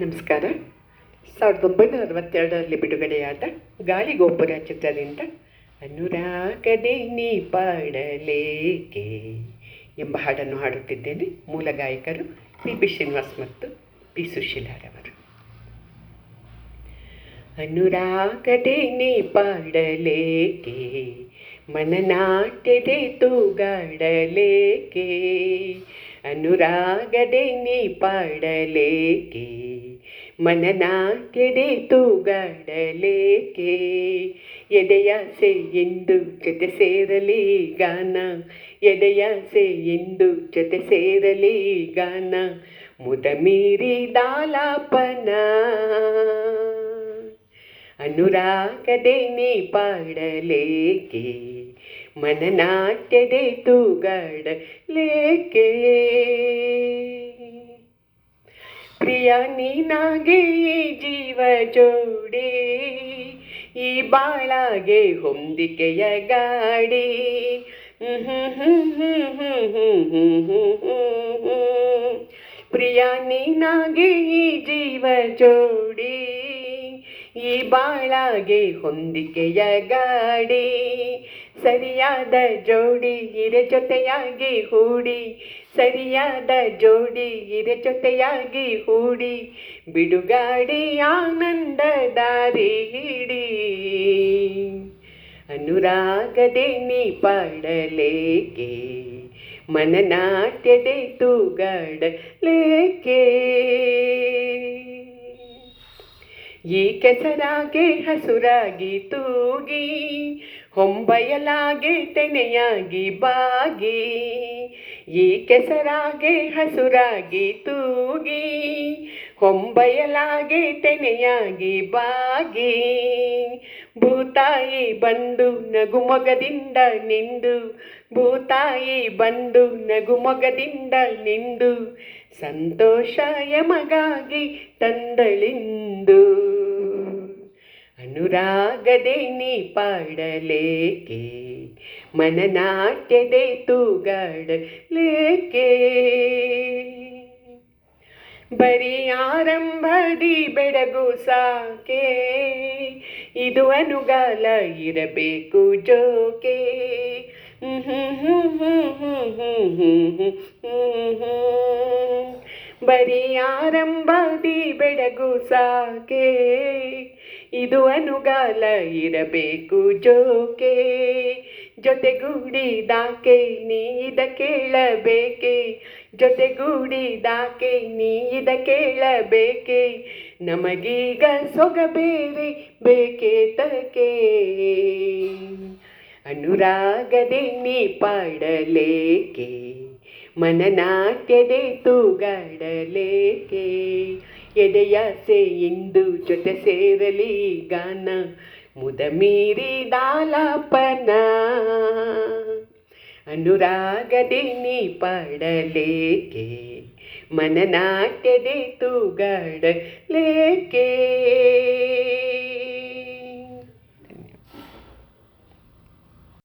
ನಮಸ್ಕಾರ. ಸಾವಿರದ ಒಂಬೈನೂರ ಅರವತ್ತೆರಡರಲ್ಲಿ ಬಿಡುಗಡೆಯಾದ ಗಾಳಿಗೋಪುರ ಚಿತ್ರದಿಂದ ಅನುರಾಗದೆ ನೀ ಪಾಡಲೇಕೆ ಎಂಬ ಹಾಡನ್ನು ಹಾಡುತ್ತಿದ್ದೇನೆ ಮೂಲ ಗಾಯಕರು ಪಿ. ಬಿ ಶ್ರೀನಿವಾಸ್ ಮತ್ತು ಪಿ. ಸುಶೀಲಾರವರು ಅನುರಾಗದೆ ನೀ ಪಾಡಲೇಕೆ ಮನನಾಟ್ಯದೆ ತೂಗಾಡಲೇಕೆ? ಅನುರಾಗದೆ ನೀ ಪಾಡಲೇಕೆ? ಮನನಾಟ್ಯದೆ ತೂಗಾಡಲೇಕೆ? ಎದೆಯಾಸೆ ಎಂದು ಜೊತೆ ಸೇರಲಿ ಗಾನ, ಎದೆಯಾಸೆ ಎಂದು ಜೊತೆ ಸೇರಲಿ ಗಾನ ಮುದ ಮೀರಿದಾಲಾಪನ ಅನುರಾಗದೆ ನೀ ಪಾಡಲೇಕೆ? ಮನನಾಟ್ಯದೆ ತೂಗಾಡಲೇಕೆ? ಪ್ರಿಯ, ನೀನಾಗೆ ಜೀವ ಜೋಡಿ, ಈ ಬಾಳಾಗೆ ಹೊಂದಿಕೆಯ ಗಾಡಿ. ಪ್ರಿಯ, ನೀನಾಗೆ ಜೀವ ಜೋಡಿ, ಈ ಬಾಳಾಗೆ ಹೊಂದಿಕೆಯ ಗಾಡಿ. ಸರಿಯಾದ ಜೋಡಿ ಇರೆ ಜೊತೆಯಾಗಿ ಹೂಡಿ ಸರಿಯಾದ ಜೋಡಿ ಇರೆ ಜೊತೆಯಾಗಿ ಹೂಡಿ ಬಿಡುಗಾಡಿ ಆನಂದ ದಾರಿ ಹಿಡಿ ಅನುರಾಗದೆ ನೀ ಪಾಡಲೇಕೆ ಮನನಾಟ್ಯದೆ ತೂಗಾಡಲೇಕೆ ಈ ಕೆಸರಾಗೆ ಹಸುರಾಗಿ ತೂಗಿ ಹೊಂಬಯಲಾಗೆ ತೆನೆಯಾಗಿ ಬಾಗಿ ಈ ಕೆಸರಾಗೆ ಹಸುರಾಗಿ ತೂಗಿ ಹೊಂಬಯಲಾಗೆ ತೆನೆಯಾಗಿ ಬಾಗಿ ಭೂತಾಯಿ ಬಂದು ನಗುಮೊಗದಿಂದ ನಿಂದು. ಭೂತಾಯಿ ಬಂದು ನಗುಮೊಗದಿಂದ ನಿಂದು. ಸಂತೋಷ ಯಮಗಾಗಿ ತಂದಳಿಂದು. ಅನುರಾಗದೆ ನೀ ಪಾಡಲೇಕೆ? ಮನನಾಟ್ಯದೆ ತೂಗಾಡಲೇಕೆ? ಬರೀ ಆರಂಭದಿ ಬೆಡಗು ಸಾಕೆ? ಇದು ಅನುಗಾಲ ಇರಬೇಕು ಜೋಕೆ ಬರೀ ಆರಂಭದಿ ಬೆಳಗು ಸಾಕೆ. ಇದು ಅನುಗಾಲ ಇರಬೇಕು ಜೋಕೆ. ಜೊತೆಗೂಡಿದಾಕೆ, ನೀ ಇದ ಕೇಳಬೇಕೆ. ಜೊತೆಗೂಡಿದಾಕೆ, ನೀ ಇದ ಕೇಳಬೇಕೆ. ನಮಗೀಗ ಸೊಗಬೇರೆ ಬೇಕೆ ತಕೆ ಅನುರಾಗದೆ ನೀ ಪಾಡಲೇಕೆ. ಮನನಾಟ್ಯದೆ ತೂಗಾಡಲೇಕೆ ಎದೆಯಾಸೆ ಇಂದು ಜೊತೆ ಸೇರಲಿ ಗಾನ ಮುದ ಮೀರಿದಾಲಾಪನ ಅನುರಾಗದೆ ನೀ ಪಾಡಲೇಕೆ? ಮನನಾಟ್ಯದೆ ತೂಗಾಡಲೇಕೆ